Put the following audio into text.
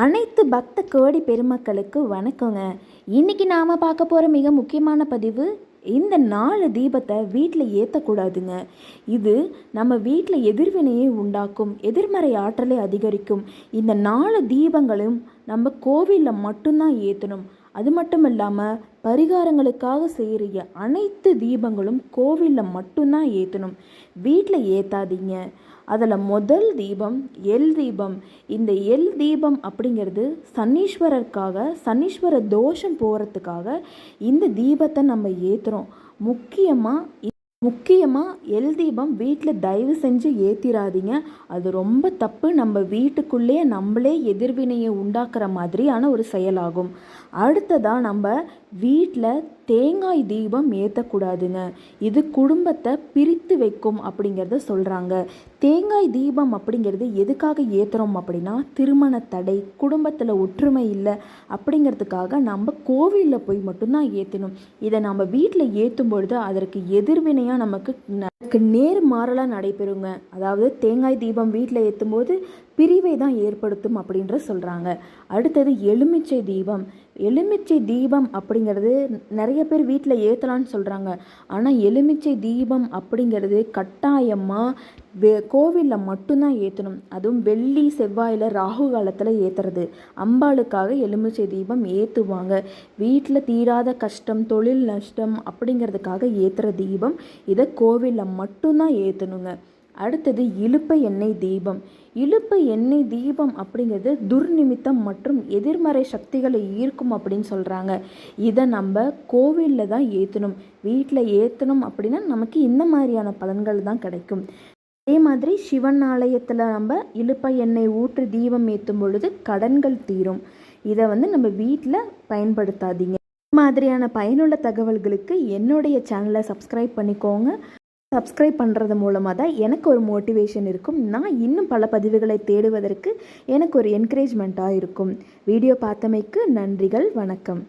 அனைத்து பக்த கோடி பெருமக்களுக்கு வணக்கங்க. இன்னைக்கு நாம் பார்க்க போகிற மிக முக்கியமான பதிவு இந்த நாலு தீபத்தை வீட்டில் ஏற்றக்கூடாதுங்க இது நம்ம வீட்டில் எதிர்வினையை உண்டாக்கும் எதிர்மறை ஆற்றலை அதிகரிக்கும். இந்த நாலு தீபங்களும் நம்ம கோவிலில் மட்டும்தான் ஏற்றணும் அது மட்டும் இல்லாமல் பரிகாரங்களுக்காக செய்கிற அனைத்து தீபங்களும் கோவிலில் மட்டும்தான் ஏற்றணும் வீட்டில் ஏற்றாதீங்க அதில் முதல் தீபம் எல் தீபம். இந்த எல் தீபம் அப்படிங்கிறது சனீஸ்வரருக்காக சனீஸ்வர தோஷம் போகிறதுக்காக இந்த தீபத்தை நம்ம ஏற்றுறோம் முக்கியமாக முக்கியமாக எல் தீபம் வீட்டில் தயவு செஞ்சு ஏற்றிடாதீங்க அது ரொம்ப தப்பு. நம்ம வீட்டுக்குள்ளே நம்மளே எதிர்வினையை உண்டாக்குற மாதிரியான ஒரு செயலாகும். அடுத்ததாக நம்ம வீட்டில் தேங்காய் தீபம் ஏற்றக்கூடாதுங்க இது குடும்பத்தை பிரித்து வைக்கும் அப்படிங்கிறத சொல்கிறாங்க தேங்காய் தீபம் அப்படிங்கிறது எதுக்காக ஏற்றுறோம் அப்படின்னா திருமண தடை குடும்பத்தில் ஒற்றுமை இல்லை அப்படிங்கிறதுக்காக நம்ம கோவிலில் போய் மட்டும்தான் ஏற்றணும் இதை நம்ம வீட்டில் ஏற்றும் பொழுது அதற்கு எதிர்வினையாக நமக்கு அதுக்கு நேர் மாறலாக நடைபெறுங்க. அதாவது தேங்காய் தீபம் வீட்டில் ஏற்றும் போது பிரிவை தான் ஏற்படுத்தும் அப்படின்ற சொல்கிறாங்க அடுத்தது எலுமிச்சை தீபம். எலுமிச்சை தீபம் அப்படிங்கிறது நிறைய பேர் வீட்டில் ஏற்றலான்னு சொல்கிறாங்க ஆனால் எலுமிச்சை தீபம் அப்படிங்கிறது கட்டாயமாக வே கோவிலில் மட்டும்தான் ஏற்றணும் அதுவும் வெள்ளி செவ்வாயில் ராகு காலத்தில் ஏற்றுறது அம்பாளுக்காக எலுமிச்சை தீபம் ஏற்றுவாங்க வீட்டில் தீராத கஷ்டம் தொழில் நஷ்டம் அப்படிங்கிறதுக்காக ஏற்றுற தீபம் இதை கோவிலில் மட்டும்தான் ஏற்றணுங்க அடுத்தது இழுப்ப எண்ணெய் தீபம். இழுப்ப எண்ணெய் தீபம் அப்படிங்கிறது துர்நிமித்தம் மற்றும் எதிர்மறை சக்திகளை ஈர்க்கும் அப்படின்னு சொல்கிறாங்க இதை நம்ம கோவிலில் தான் ஏற்றணும் வீட்டில் ஏற்றணும் அப்படின்னா நமக்கு இந்த மாதிரியான பலன்கள் தான் கிடைக்கும். அதே மாதிரி சிவன் ஆலயத்தில் நம்ம இழுப்ப எண்ணெய் ஊற்று தீபம் ஏற்றும் பொழுது கடன்கள் தீரும். இதை வந்து நம்ம வீட்டில் பயன்படுத்தாதீங்க. மாதிரியான பயனுள்ள தகவல்களுக்கு என்னுடைய சேனலை சப்ஸ்கிரைப் பண்ணிக்கோங்க. சப்ஸ்கிரைப் பண்ணுறது மூலமாக தான் எனக்கு ஒரு மோட்டிவேஷன் இருக்கும். நான் இன்னும் பல பதிவுகளை தேடுவதற்கு எனக்கு ஒரு என்கரேஜ்மெண்ட்டாக இருக்கும். வீடியோ பார்த்தமைக்கு நன்றிகள் வணக்கம்.